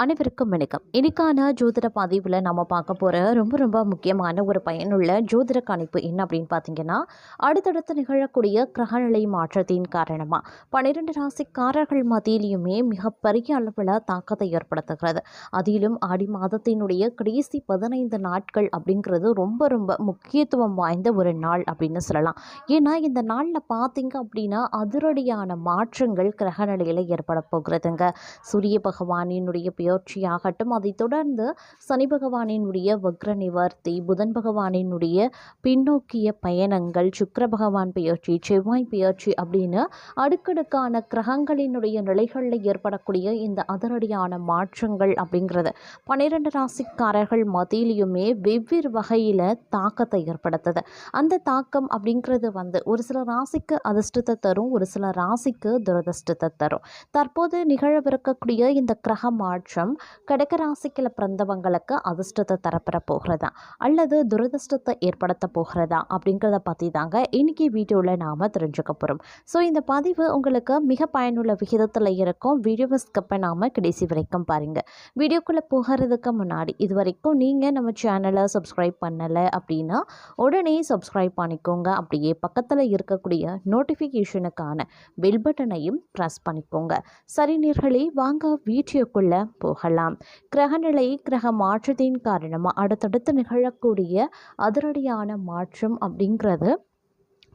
அனைவருக்கும் வணக்கம். இன்னைக்கான ஜோதிட பதிவில் நம்ம பார்க்க போகிற ரொம்ப ரொம்ப முக்கியமான ஒரு பயனுள்ள ஜோதிட கணிப்பு என்ன அப்படின்னு பார்த்தீங்கன்னா அடுத்தடுத்து நிகழக்கூடிய கிரகநிலை மாற்றத்தின் காரணமாக பன்னிரெண்டு ராசிக்காரர்கள் மத்தியிலையுமே மிகப்பெரிய அளவில் தாக்கத்தை ஏற்படுத்துகிறது. அதிலும் ஆடி மாதத்தினுடைய கடைசி பதினைந்து நாட்கள் அப்படிங்கிறது ரொம்ப ரொம்ப முக்கியத்துவம் வாய்ந்த ஒரு நாள் அப்படின்னு சொல்லலாம். ஏன்னா இந்த நாளில் பார்த்தீங்க அப்படின்னா அதிரடியான மாற்றங்கள் கிரகநிலையில் ஏற்பட போகிறதுங்க. சூரிய பகவானினுடைய பெயர்ச்சியாகட்டும் அதைத் தொடர்ந்து சனி பகவானினுடைய வக்ர நிவர்த்தி புதன் பகவானினுடைய பின்னோக்கிய பயணங்கள் சுக்கர பகவான் பெயர்ச்சி செவ்வாய் பெயர்ச்சி அப்படின்னு அடுக்கடுக்கான கிரகங்களினுடைய நிலைகளில் ஏற்படக்கூடிய இந்த அதிரடியான மாற்றங்கள் அப்படிங்கிறது. பன்னிரெண்டு ராசிக்காரர்கள் மத்தியிலையுமே வெவ்வேறு வகையில் தாக்கத்தை ஏற்படுத்துது. அந்த தாக்கம் அப்படிங்கிறது வந்து ஒரு சில ராசிக்கு அதிர்ஷ்டத்தை தரும் ஒரு சில ராசிக்கு துரதிர்ஷ்டத்தை தரும். தற்போது நிகழவிருக்கக்கூடிய இந்த கிரக மாற்றம் கடக கடகராசிக்கில் பிறந்தவங்களுக்கு அதிர்ஷ்டத்தை தரப்பெற போகிறதா? அல்லது துரதிர்ஷ்டத்தை ஏற்படுத்த போகிறதா? அப்படிங்கிறத பற்றி தாங்க இன்னைக்கு வீடியோவில் நாம் தெரிஞ்சுக்க போகிறோம் ஸோ இந்த பதிவு உங்களுக்கு மிக பயனுள்ள விகிதத்தில் இருக்கும். வீடியோவை ஸ்கப்பை நாம் கடைசி வரைக்கும் பாருங்கள் வீடியோக்குள்ளே போகிறதுக்கு முன்னாடி இது வரைக்கும் நீங்கள் நம்ம சேனலை சப்ஸ்கிரைப் பண்ணலை அப்படின்னா உடனே சப்ஸ்கிரைப் பண்ணிக்கோங்க. அப்படியே பக்கத்தில் இருக்கக்கூடிய நோட்டிஃபிகேஷனுக்கான பெல் பட்டனையும் ப்ரெஸ் பண்ணிக்கோங்க. சரி நேர்களே வாங்க வீடியோக்குள்ளே போகலாம். கிரகநிலை கிரக மாற்றத்தின் காரணமாக அடுத்தடுத்து நிகழக்கூடிய அதிரடியான மாற்றம் அப்படிங்கிறது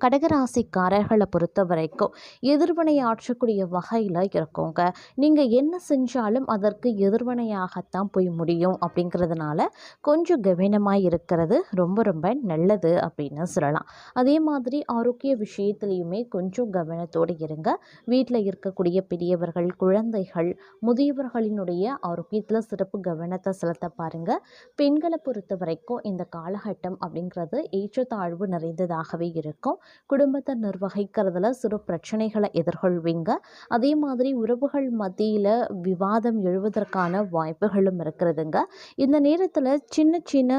கடகராசிக்காரர்களை பொறுத்த வரைக்கும் எதிர்வினை ஆற்றக்கூடிய வகையில் இருக்குங்க. நீங்கள் என்ன செஞ்சாலும் அதற்கு எதிர்வினையாகத்தான் போய் முடியும் அப்படிங்கிறதுனால கொஞ்சம் கவனமாக இருக்கிறது ரொம்ப ரொம்ப நல்லது அப்படின்னு சொல்லலாம். அதே மாதிரி ஆரோக்கிய விஷயத்துலேயுமே கொஞ்சம் கவனத்தோடு இருங்க. வீட்டில் இருக்கக்கூடிய பெரியவர்கள் குழந்தைகள் முதியவர்களினுடைய ஆரோக்கியத்தில் சிறப்பு கவனத்தை செலுத்த பாருங்கள் பெண்களை பொறுத்த வரைக்கும் இந்த காலகட்டம் அப்படிங்கிறது ஏற்றத்தாழ்வு நிறைந்ததாகவே இருக்கும். குடும்பத்தை நிர்வகிக்கிறதுல சிறு பிரச்சனைகளை எதிர்கொள்வீங்க. அதே மாதிரி உறவுகள் மத்தியில் விவாதம் எழுவதற்கான வாய்ப்புகளும் இருக்கிறதுங்க. இந்த நேரத்தில் சின்ன சின்ன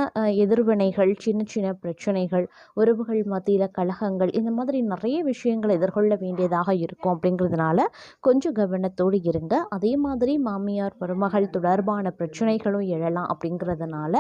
எதிர்வினைகள் சின்ன சின்ன பிரச்சனைகள் உறவுகள் மத்தியில் கழகங்கள் இந்த மாதிரி நிறைய விஷயங்களை எதிர்கொள்ள வேண்டியதாக இருக்கும் அப்படிங்கிறதுனால கொஞ்சம் கவனத்தோடு இருங்க. அதே மாதிரி மாமியார் மருமகள் தொடர்பான பிரச்சனைகளும் எழலாம் அப்படிங்கிறதுனால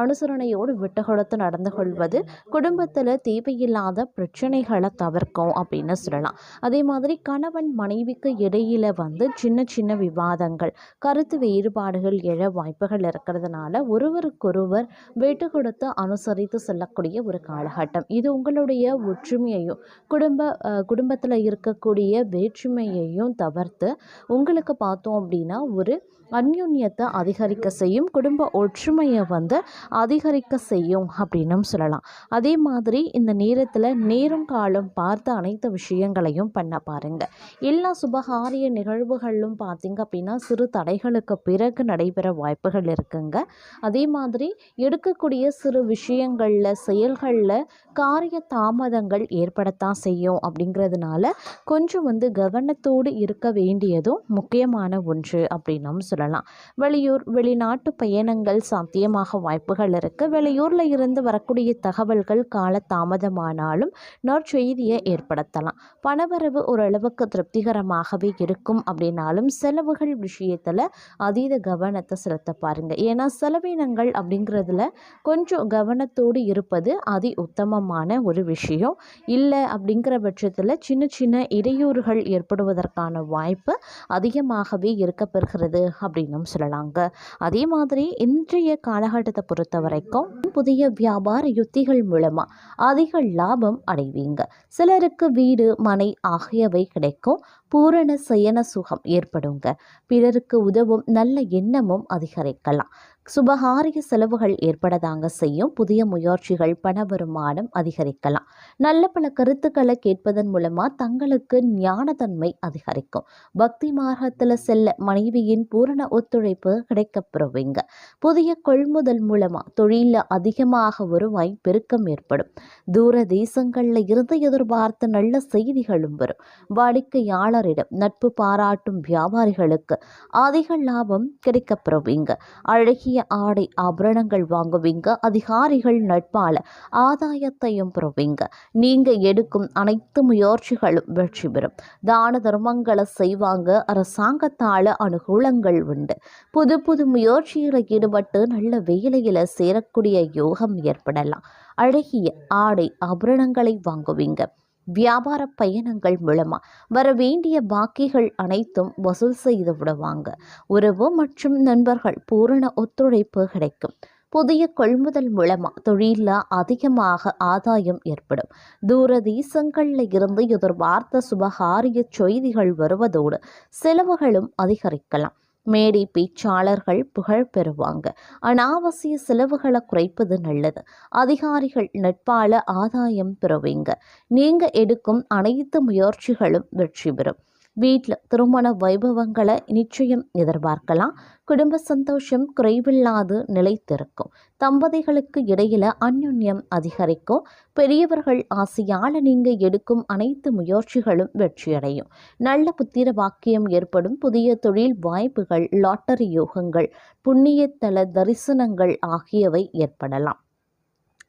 அனுசரணையோடு விட்டு கொடுத்து நடந்து கொள்வது குடும்பத்தில் தேவையில்லாத பிரச்சனை பிரச்சனைகளை தவிர்க்கும் அப்படின்னு சொல்லலாம். அதே மாதிரி கணவன் மனைவிக்கு இடையில வந்து சின்ன சின்ன விவாதங்கள் கருத்து வேறுபாடுகள் எழ வாய்ப்புகள் இருக்கிறதுனால ஒருவருக்கொருவர் விட்டு கொடுத்து அனுசரித்து செல்லக்கூடிய ஒரு காலகட்டம். இது உங்களுடைய ஒற்றுமையையும் குடும்ப குடும்பத்தில் இருக்கக்கூடிய வேற்றுமையையும் தவிர்த்து உங்களுக்கு பார்த்தோம் அப்படின்னா ஒரு அந்யுன்யத்தை அதிகரிக்க செய்யும் குடும்ப ஒற்றுமையை வந்து அதிகரிக்க செய்யும் அப்படின்னும் சொல்லலாம். அதே மாதிரி இந்த நேரத்தில் நேரம் காலம் பார்த்து அனைத்து விஷயங்களையும் பண்ண பாருங்க. எல்லா சுபகாரிய நிகழ்வுகளிலும் பார்த்தீங்க அப்படின்னா சிறு தடைகளுக்கு பிறகு நடைபெற வாய்ப்புகள் இருக்குங்க. அதே மாதிரி எடுக்கக்கூடிய சிறு விஷயங்களில் செயல்களில் காரிய தாமதங்கள் ஏற்படத்தான் செய்யும் அப்படிங்கிறதுனால கொஞ்சம் வந்து கவனத்தோடு இருக்க வேண்டியதும் முக்கியமான ஒன்று அப்படின்னும் சொல்லலாம். வெளியூர் வெளிநாட்டு பயணங்கள் சாத்தியமாக வாய்ப்புகள் இருக்குது வெளியூரில் இருந்து வரக்கூடிய தகவல்கள் கால தாமதமானாலும் நற்செய்தியை ஏற்படுத்தலாம். பணவரவு ஓரளவுக்கு திருப்திகரமாகவே இருக்கும் அப்படின்னாலும் செலவுகள் விஷயத்தில் அதீத கவனத்தை செலுத்த பாருங்கள் ஏன்னா செலவினங்கள் அப்படிங்கிறதுல கொஞ்சம் கவனத்தோடு இருப்பது அதி உத்தமமான ஒரு விஷயம். இல்லை அப்படிங்கிற பட்சத்தில் சின்ன சின்ன இடையூறுகள் ஏற்படுவதற்கான வாய்ப்பு அதிகமாகவே இருக்க பெறுகிறது அப்படின்னும் சொல்லலாங்க. அதே மாதிரி இன்றைய காலகட்டத்தை பொறுத்த வரைக்கும் புதிய வியாபார யுத்திகள் மூலமாக அதிக லாபம் அடைவீங்க. சிலருக்கு வீடு மனை ஆகியவை கிடைக்கும். பூரண சயன சுகம் ஏற்படுங்க. பிறருக்கு உதவும் நல்ல எண்ணமும் அதிகரிக்கலாம். சுபகாரிய செலவுகள் ஏற்படதாங்க செய்யும். புதிய முயற்சிகள் பண வருமானம் அதிகரிக்கலாம். நல்ல பல கருத்துக்களை கேட்பதன் மூலமா தங்களுக்கு ஞானத்தன்மை அதிகரிக்கும். பக்தி மார்க்கத்தில் செல்ல மனைவியின் பூரண ஒத்துழைப்பு கிடைக்கப்பெறுவீங்க. புதிய கொள்முதல் மூலமா தொழிலில் அதிகமாக வருவாய் பெருக்கம் ஏற்படும். தூர தேசங்களில் இருந்து எதிர்பார்த்த நல்ல செய்திகளும் வரும். வாடிக்கையாளர் சிலரிடம் நட்பு பாராட்டும் வியாபாரிகளுக்கு அதிக லாபம் கிடைக்கப்பெறுவீங்க. அழகிய ஆடை ஆபரணங்கள் வாங்குவீங்க. அதிகாரிகள் நட்பால ஆதாயத்தையும் பெறுவீங்க. நீங்க எடுக்கும் அனைத்து முயற்சிகளும் வெற்றி பெறும். தான தர்மங்களை செய்வாங்க. அரசாங்கத்தால அனுகூலங்கள் உண்டு. புது புது முயற்சியில் ஈடுபட்டு நல்ல வேலையில் சேரக்கூடிய யோகம் ஏற்படலாம். அழகிய ஆடை ஆபரணங்களை வாங்குவீங்க. வியாபார பயணங்கள் மூலமா வர வேண்டிய பாக்கிகள் அனைத்தும் வசூல் செய்து விடுவாங்க. உறவு மற்றும் நண்பர்கள் பூரண ஒத்துழைப்பு கிடைக்கும். புதிய கொள்முதல் மூலமா தொழிலில் அதிகமாக ஆதாயம் ஏற்படும். தூர தேசங்களில் இருந்து எதிர்பார்த்த சுபகாரிய செய்திகள் வருவதோடு செலவுகளும் அதிகரிக்கலாம். மேடை பேச்சாளர்கள் புகழ் பெறுவாங்க. அனாவசிய செலவுகளை குறைப்பது நல்லது. அதிகாரிகள் நட்பால ஆதாயம் பெறுவீங்க. நீங்க எடுக்கும் அனைத்து முயற்சிகளும் வெற்றி பெறும். வீட்டில் திருமண வைபவங்களை நிச்சயம் எதிர்பார்க்கலாம். குடும்ப சந்தோஷம் குறைவில்லாது நிலைத்திருக்கும். தம்பதிகளுக்கு இடையில அந்யுன்யம் அதிகரிக்கும். பெரியவர்கள் ஆசையால் நீங்கள் எடுக்கும் அனைத்து முயற்சிகளும் வெற்றியடையும். நல்ல புத்திர வாக்கியம் ஏற்படும். புதிய தொழில் வாய்ப்புகள் லாட்டரி யோகங்கள் புண்ணியத்தல தரிசனங்கள் ஆகியவை ஏற்படலாம்.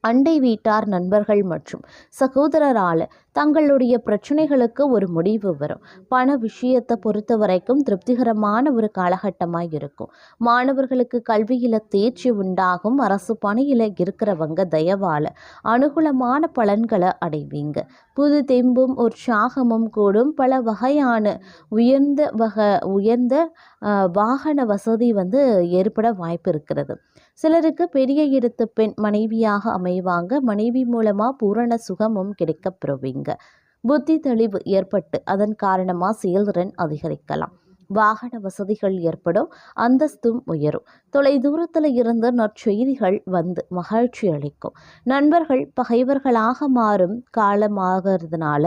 அண்டை வீட்டார் நண்பர்கள் மற்றும் சகோதரரால் தங்களுடைய பிரச்சனைகளுக்கு ஒரு முடிவு வரும். பண விஷயத்தை பொறுத்த வரைக்கும் திருப்திகரமான ஒரு காலகட்டமாக இருக்கும். மாணவர்களுக்கு கல்வியில் தேர்ச்சி உண்டாகும். அரசு பணியில் இருக்கிறவங்க தயவால் அனுகூலமான பலன்களை அடைவீங்க. புது தெம்பும் உற்சாகமும் கூடும். பல வகையான உயர்ந்த வகை உயர்ந்த வாகன வசதி வந்து ஏற்பட வாய்ப்பு இருக்கிறது. சிலருக்கு பெரிய இடத்து பெண் மனைவியாக அமைவாங்க. மனைவி மூலமாக பூரண சுகமும் கிடைக்கப்பெறுவீங்க புத்தி தெளிவு ஏற்பட்டு அதன் காரணமாக செயல்திறன் அதிகரிக்கலாம். வாகன வசதிகள் ஏற்படும் அந்தஸ்தும் உயரும். தொலை தூரத்தில் இருந்து நற்செய்திகள் வந்து மகிழ்ச்சி அளிக்கும். நண்பர்கள் பகைவர்களாக மாறும் காலமாகிறதுனால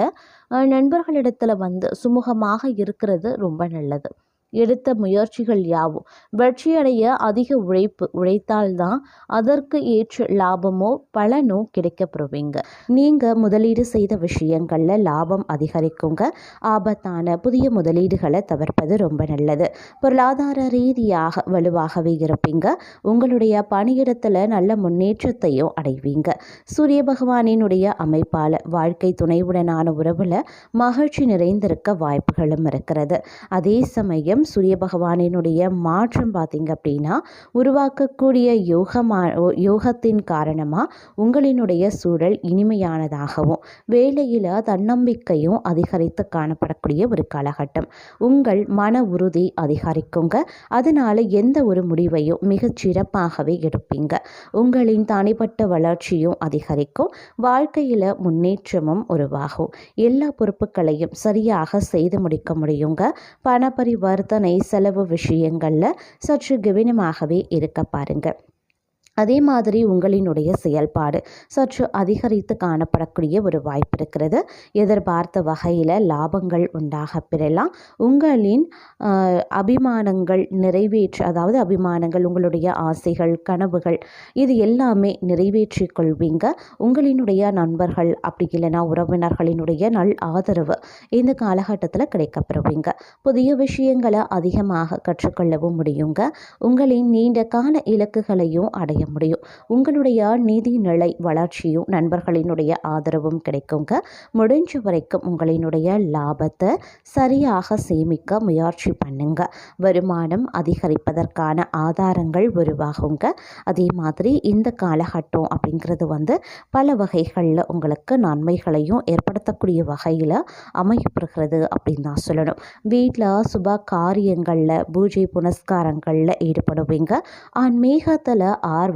நண்பர்களிடத்தில் வந்து சுமூகமாக இருக்கிறது ரொம்ப நல்லது. எடுத்த முயற்சிகள் யாவும். வெற்றியடைய அதிக உழைப்பு உழைத்தால்தான் அதற்கு ஏற்ற லாபமோ பலனோ கிடைக்கப்பெறுவீங்க. நீங்கள் முதலீடு செய்த விஷயங்களில் லாபம் அதிகரிக்குங்க. ஆபத்தான புதிய முதலீடுகளை தவிர்ப்பது ரொம்ப நல்லது. பொருளாதார ரீதியாக வலுவாகவே இருப்பீங்க. உங்களுடைய பணியிடத்தில் நல்ல முன்னேற்றத்தையும் அடைவீங்க. சூரிய பகவானினுடைய அமைப்பால் வாழ்க்கை துணைவுடனான உறவில் மகிழ்ச்சி நிறைந்திருக்க வாய்ப்புகளும் இருக்கிறது. அதே சமயம் சூரிய பகவானினுடைய மாற்றம் பார்த்திங்க அப்படின்னா உருவாக்கக்கூடிய யோகமா யோகத்தின் காரணமாக உங்களினுடைய சூழல் இனிமையானதாகவும் வேலையில் தன்னம்பிக்கையும் அதிகரித்து காணப்படக்கூடிய ஒரு காலகட்டம். உங்கள் மன உறுதி அதிகரிக்குங்க. அதனால் எந்த ஒரு முடிவையும் மிகச் சிறப்பாகவே எடுப்பீங்க. உங்களின் தனிப்பட்ட வளர்ச்சியும் அதிகரிக்கும். வாழ்க்கையில் முன்னேற்றமும் உருவாகும். எல்லா பொறுப்புகளையும் சரியாக செய்து முடிக்க முடியுங்க. பணப்பரிவர்த்தனை எத்தனை செலவு விஷயங்களில் சற்று கவனமாகவே இருக்க பாருங்கள் அதே மாதிரி உங்களினுடைய செயல்பாடு சற்று அதிகரித்து காணப்படக்கூடிய ஒரு வாய்ப்பு இருக்கிறது. எதிர்பார்த்த வகையில் லாபங்கள் உண்டாக பெறலாம். உங்களின் அபிமானங்கள் நிறைவேற்று அதாவது அபிமானங்கள் உங்களுடைய ஆசைகள் கனவுகள் இது எல்லாமே நிறைவேற்றி கொள்வீங்க. உங்களினுடைய நண்பர்கள் அப்படி இல்லைன்னா உறவினர்களினுடைய நல் ஆதரவு இந்த காலகட்டத்தில் கிடைக்கப்பெறுவீங்க. புதிய விஷயங்களை அதிகமாக கற்றுக்கொள்ளவும் முடியுங்க. உங்களின் நீண்ட கால இலக்குகளையும் அடைய முடியும். உங்களுடைய நிதி நிலை வளர்ச்சியும் நண்பர்களினுடைய ஆதரவும் கிடைக்குங்க. முடிஞ்ச வரைக்கும் உங்களினுடைய லாபத்தை சரியாக சேமிக்க முயற்சி பண்ணுங்க. வருமானம் அதிகரிப்பதற்கான ஆதாரங்கள் உருவாகுங்க. அதே மாதிரி இந்த காலகட்டம் அப்படிங்கிறது வந்து பல வகைகளில் உங்களுக்கு நன்மைகளையும் ஏற்படுத்தக்கூடிய வகையில் அமையப்படுகிறது அப்படின்னு தான் சொல்லணும். வீட்டில் சுப காரியங்களில் பூஜை புனஸ்காரங்களில் ஈடுபடுவீங்க. ஆன்மீகத்தில் ஆர்வம்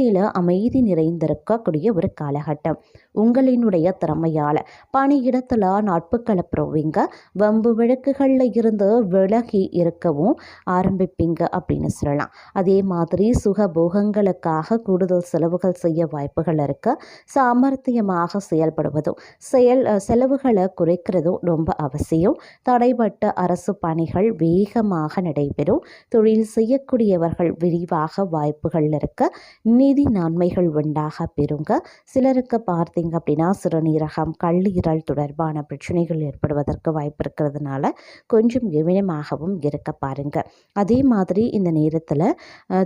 வேலையில் அமைதி நிறைந்திருக்கக்கூடிய ஒரு காலகட்டம். உங்களினுடைய திறமையால் பணியிடத்தில் நாட்புக்களை புறவிங்க வம்பு வழக்குகளில் இருந்து விலகி இருக்கவும் ஆரம்பிப்பீங்க அப்படின்னு சொல்லலாம். அதே மாதிரி சுகபோகங்களுக்காக கூடுதல் செலவுகள் செய்ய வாய்ப்புகள் இருக்க. சாமர்த்தியமாக செயல்படுவதும் செயல் செலவுகளை குறைக்கிறதும் ரொம்ப அவசியம். தடைப்பட்ட அரசு பணிகள் வேகமாக நடைபெறும். தொழில் செய்யக்கூடியவர்கள் விரிவாக வாய்ப்புகள் இருக்க. நீதி நன்மைகள் உண்டாக பெறுங்க. சிலருக்கு பார்த்தீங்க அப்படின்னா சிறுநீரகம் கல்லீரல் தொடர்பான பிரச்சனைகள் ஏற்படுவதற்கு வாய்ப்பு இருக்கிறதுனால கொஞ்சம் கவனமாகவும் இருக்க பாருங்க. அதே மாதிரி இந்த நேரத்தில்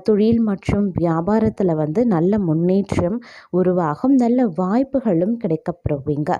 தொழில் மற்றும் வியாபாரத்தில் வந்து நல்ல முன்னேற்றம் உருவாகும் நல்ல வாய்ப்புகளும் கிடைக்கப்பெறுவீங்க